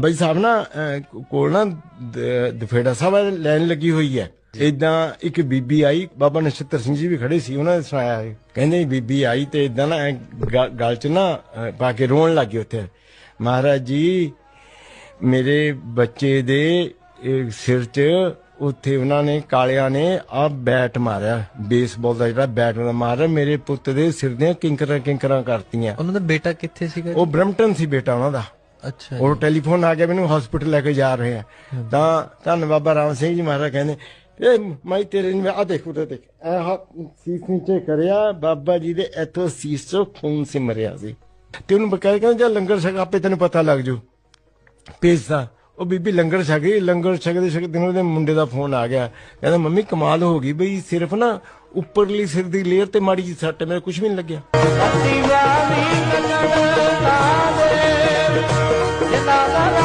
ਬਾਈ ਸਾਹਿਬ ਨਾ ਅਹ, ਕੋਲ ਨਾ ਦ- ਦਫੇੜਾ ਸਾਹਿਬ ਵਾਲੀ ਲਾਈਨ ਲੱਗੀ ਹੋਈ ਹੈ। ਇਦਾਂ ਇੱਕ ਬੀਬੀ ਆਈ ਬਾਬਾ ਨਛੱਤਰ ਸਿੰਘ ਜੀ ਵੀ ਖੜੇ ਸੀ ਉਹਨਾਂ ਨੇ ਸੁਣਾਇਆ ਇਹ। ਕਹਿੰਦੇ ਬੀਬੀ ਆਈ ਤੇ ਇਦਾਂ ਨਾ ਐਂ ਗ- ਗਲ ਚ ਨਾ ਅਹ, ਪਾ ਕੇ ਰੋਣ ਲੱਗੀ ਉੱਥੇ। ਮਹਾਰਾਜ ਜੀ ਮੇਰੇ ਬੱਚੇ ਦੇ ਇਹ, ਸਿਰ 'ਚ ਉੱਥੇ ਉਹਨਾਂ ਨੇ ਕਾਲਿਆਂ ਨੇ ਆ ਬੈਟ ਮਾਰਿਆ। ਬੇਸਬਾਲ ਦਾ ਜਿਹੜਾ ਬੈਟ ਦਾ ਮਾਰਿਆ ਮੇਰੇ ਪੁੱਤ ਦੇ ਸਿਰ ਦੀਆਂ ਕਿੰਕਰਾਂ ਕਿੰਕਰਾਂ ਕਰਤੀਆਂ। ਉਹਨਾਂ ਦਾ ਬੇਟਾ ਕਿੱਥੇ ਸੀਗਾ ਉਹ ਬ੍ਰਮਟਨ ਸੀ ਬੇਟਾ ਉਹਨਾਂ ਦਾ। ਅੱਛਾ ਉਹ ਟੈਲੀਫੋਨ ਆ ਗਿਆ ਮੈਨੂੰ ਹਸਪੀਟਲ ਲੈ ਕੇ ਜਾ ਰਹੇ ਆ। ਤਾਂ ਧੰਨ ਬਾਬਾ ਰਾਮ ਸਿੰਘ ਜੀ ਮਹਾਰਾਜ ਕਹਿੰਦੇ ਇਹ ਮੈਂ ਤੇਰੇ ਨੂੰ ਆ ਦੇਖ ਉਰੇ ਦੇਖ ਇਹ ਸੀਸ ਨੀਚੇ ਕਰਿਆ ਬਾਬਾ ਜੀ ਦੇ ਇੱਥੋਂ ਸੀਸ ਚੋਂ ਖੂਨ ਸਿਮਰਿਆ ਸੀ। ਤੇ ਉਹਨੂੰ ਬਕਾਇਆ ਕਹਿੰਦਾ ਜਾਂ ਲੰਗਰ ਛਕ ਆਪੇ ਤੈਨੂੰ ਪਤਾ ਲੱਗ ਜੂ। ਪੇਸਾ ਉਹ ਬੀਬੀ ਲੰਗਰ ਛਕ ਗਈ ਲੰਗਰ ਛਕਦੇ ਛਕਦੇ ਉਹਦੇ ਮੁੰਡੇ ਦਾ ਫੋਨ ਆ ਗਿਆ। ਕਹਿੰਦਾ ਮੰਮੀ ਕਮਾਲ ਹੋ ਗਈ ਬਈ ਸਿਰਫ ਨਾ ਉੱਪਰਲੀ ਸਿਰ ਦੀ ਲੇਅਰ ਤੇ ਮਾੜੀ ਜਿਹੀ ਸੱਟ ਮੇਰੇ ਕੁਝ ਵੀ ਨਹੀਂ ਲੱਗਿਆ।